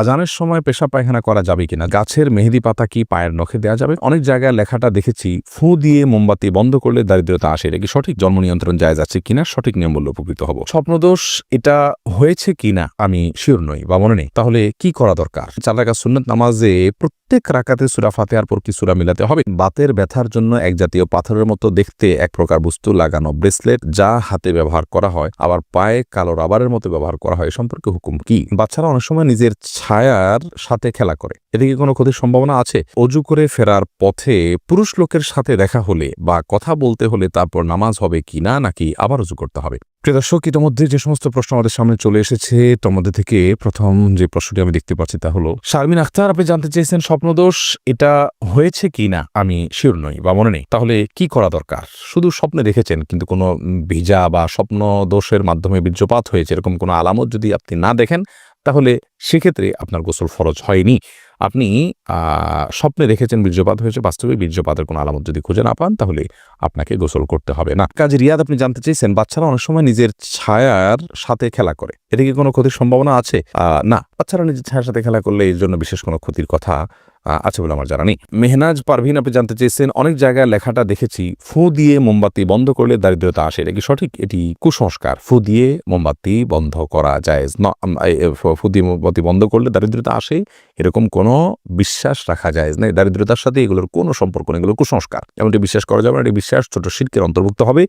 আজানের সময় পেশা পায়খানা করা যাবে কিনা, গাছের মেহেদি পাতা কি পায়ের নখে দেওয়া যাবে? অনেক জায়গায় লেখাটা দেখেছি, ফু দিয়ে মোমবাতি বন্ধ করলে দারিদ্রতা আসে, এটা কি সঠিক? জন্ম নিয়ন্ত্রণ যায় যাচ্ছে কিনা? সঠিক নিয়ম বললে উপকৃত হব। স্বপ্নদোষ, এটা হয়েছে কিনা? আমি শিওর নই বা মনে নেই। তাহলে কি করা দরকার? চালাকা সুন্নত নামাজে প্রত্যেক রাকাতে সুরা ফাতেহার পর কি সুরা মিলাতে হবে? বাতের ব্যথার জন্য এক জাতীয় পাথরের মতো দেখতে এক প্রকার বস্তু লাগানো ব্রেসলেট যা হাতে ব্যবহার করা হয়, আবার পায়ে কালো রাবারের মতো ব্যবহার করা হয় সম্পর্কে হুকুম কি? বাচ্চারা অনেক সময় নিজের ছায়ার সাথে খেলা করে। এদিকে কোনো ক্ষতির সম্ভাবনা আছে? অজু করে ফেরার পথে পুরুষ লোকের সাথে দেখা হলে বা কথা বলতে হলে তারপর নামাজ হবে কি না নাকি আবার অজু করতে হবে? প্রিয় দর্শক, ইতিমধ্যে যে সমস্ত প্রশ্ন আমাদের সামনে চলে এসেছে মধ্যে থেকে প্রথম যে প্রশ্নটি আমি দেখতে পাচ্ছি তা হলো, শারমিন আখতার, আপনি জানতে চেয়েছেন স্বপ্নদোষ, এটা হয়েছে কি না? আমি শিওর নই বা মনে নেই। তাহলে কি করা দরকার? শুধু স্বপ্নে দেখেছেন, কিন্তু কোনো ভিজা বা স্বপ্ন দোষের মাধ্যমে বীর্যপাত হয়েছে, এরকম কোনো আলামত যদি আপনি না দেখেন, তাহলে সেক্ষেত্রে আপনার গোসল ফরজ হয়নি। আপনি স্বপ্নে দেখেছেন বীর্যপাত হয়েছে, বাস্তবে বীর্যপাতের কোনো আলামত যদি খুঁজে না পান, তাহলে আপনাকে গোসল করতে হবে না। কাজে রিয়াদ, আপনি জানতে চাইছেন বাচ্চারা অনেক সময় নিজের ছায়ার সাথে খেলা করে। এতে কি কোনো ক্ষতির সম্ভাবনা আছে? না। বাচ্চারা নিজের ছায়ার সাথে খেলা করলে এর জন্য বিশেষ কোনো ক্ষতির কথা আছে বলে আমার জানা নেই। মেহনাজ পারভিন, আপনি জানতে চেয়েছেন, অনেক জায়গায় লেখাটা দেখেছি, ফু দিয়ে মোমবাতি বন্ধ করলে দারিদ্রতা আসে, এটা কি সঠিক? এটি কুসংস্কার, ফু দিয়ে মোমবাতি বন্ধ করা যায়। ফু দিয়ে মোমবাতি বন্ধ করলে দারিদ্রতা আসে, এরকম কোনো বিশ্বাস রাখা যায় না। দারিদ্রতার সাথে এগুলোর কোনো সম্পর্ক নেই, এগুলো কুসংস্কার। এমনটি বিশ্বাস করা যাবে না, এটি বিশ্বাস ছোট শিল্পের অন্তর্ভুক্ত হবে।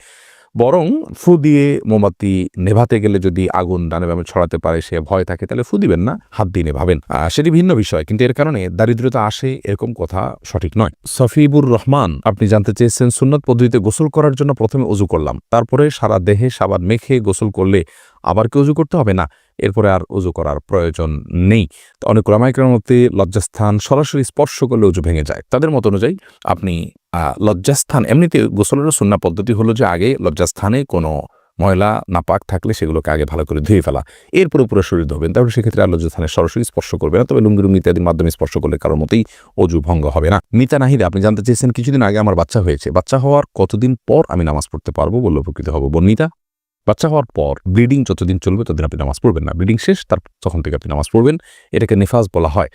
বরং ফু দিয়ে মোমবাতি নেভাতে গেলে যদি আগুন ডানে বামে ছড়াতে পারে, সে ভয় থাকে, তাহলে ফু দিবেন না, হাত দিয়ে নেভাবেন। সেটি ভিন্ন বিষয়, কিন্তু এর কারণে দারিদ্রতা আসে এরকম কথা সঠিক নয়। সফিবুর রহমান, আপনি জানতে চেয়েছেন, সুন্নত পদ্ধতিতে গোসল করার জন্য প্রথমে অজু করলাম। তারপরে সারা দেহে সাবান মেখে গোসল করলে আবার কি অজু করতে হবে? না এরপরে আর অজু করার প্রয়োজন নেই। তো অনেক মধ্যে লজ্জাস্থান সরাসরি স্পর্শ করলে অজু ভেঙে যায়। তাদের মত অনুযায়ী আপনি লজ্জাস্থান, এমনিতে গোসলের সুন্না পদ্ধতি হলো যে আগে লজ্জাস্থানে কোনো ময়লা নাপাক থাকলে সেগুলোকে আগে ভালো করে ধুয়ে ফেলা। এরপরে পুরো শরীর ধোবেন। তাহলে সেক্ষেত্রে আর লজ্জাস্থানে সরাসরি স্পর্শ করবে না। তবে লুঙ্গি লুঙ্গি ইত্যাদির মাধ্যমে স্পর্শ করলে কারোর মতেই অজু ভঙ্গ হবে না। মিতা নাহিদা, আপনি জানতে চেয়েছেন, কিছুদিন আগে আমার বাচ্চা হয়েছে। বাচ্চা হওয়ার কতদিন পর আমি নামাজ পড়তে পারব বলে উপকৃত হব। বর্ণিতা বাচ্চা হওয়ার পর ব্লিডিং যতদিন চলবে ততদিন আপনি নামাজ পড়বেন না। ব্লিডিং শেষ তার তখন থেকে আপনি নামাজ পড়বেন। এটাকে নেফাজ বলা হয়।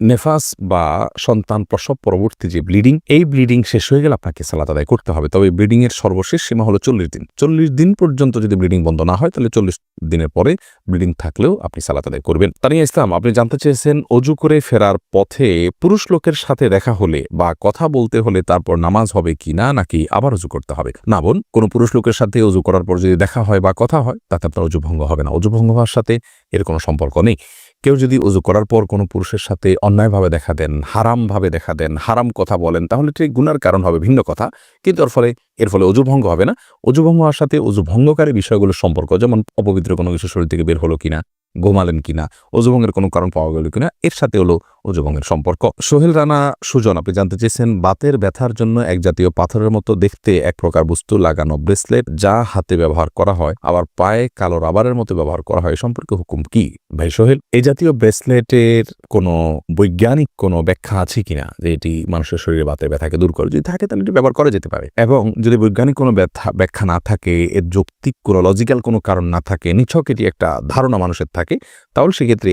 নেফাস বা সন্তান প্রসব পরবর্তী যে ব্লিডিং, এই ব্লিডিং শেষ হয়ে গেলে আপনাকে সালাত আদায় করতে হবে। তবে ব্লিডিং এর সর্বশেষ সীমা হলো চল্লিশ দিন। চল্লিশ দিন পর্যন্ত যদি ব্লিডিং বন্ধ না হয়, তাহলে চল্লিশ দিনের পরে ব্লিডিং থাকলেও আপনি সালাত আদায় করবেন। তানিয়া ইসলাম, আপনি জানতে চেয়েছেন অজু করে ফেরার পথে পুরুষ লোকের সাথে দেখা হলে বা কথা বলতে হলে তারপর নামাজ হবে কি না, নাকি আবার অজু করতে হবে? না বোন, কোনো পুরুষ লোকের সাথে অজু করার পর যদি দেখা হয় বা কথা হয়, তাতে আপনার অজু ভঙ্গ হবে না। অজু ভঙ্গ হওয়ার সাথে এর কোনো সম্পর্ক নেই। কেউ যদি উজু করার পর কোনো পুরুষের সাথে অন্যায়ভাবে দেখা দেন, হারামভাবে দেখা দেন, হারাম কথা বলেন, তাহলে ঠিক গুনার কারণ হবে ভিন্ন কথা। কিন্তু এর ফলে এর ফলে অজুভঙ্গ হবে না। অজুভঙ্গ হওয়ার সাথে অজুভঙ্গকারী বিষয়গুলোর সম্পর্ক, যেমন অপবিত্র কোনো কিছু শরীর থেকে বের হলো কিনা, ঘুমালেন কিনা অজুভঙ্গের কোনো কারণ পাওয়া গেল কিনা, এর সাথে হলো অজুভঙ্গের সম্পর্ক। সোহেল রানা, সুজন, আপনি জানতে চেয়েছেন বাতের ব্যথার জন্য এক জাতীয় পাথরের মতো দেখতে এক প্রকার বস্তু লাগানো ব্রেসলেট যা হাতে ব্যবহার করা হয়, আবার পায়ে কালো রাবারের মতো ব্যবহার করা হয়। সম্পর্কে হুকুম কি? ভাই সোহেল, এই জাতীয় ব্রেসলেটের কোনো বৈজ্ঞানিক কোনো ব্যাখ্যা আছে কিনা যে এটি মানুষের শরীরে বাতের ব্যথাকে দূর করে? যদি থাকে তাহলে এটি ব্যবহার করা যেতে পারে। এবং যদি বৈজ্ঞানিক কোনো ব্যথা, ব্যাখ্যা না থাকে, এর যৌক্তিক কোনো লজিক্যাল কোনো কারণ না থাকে, নিছক এটি একটা ধারণা মানুষের থাকে, তাহলে সেক্ষেত্রে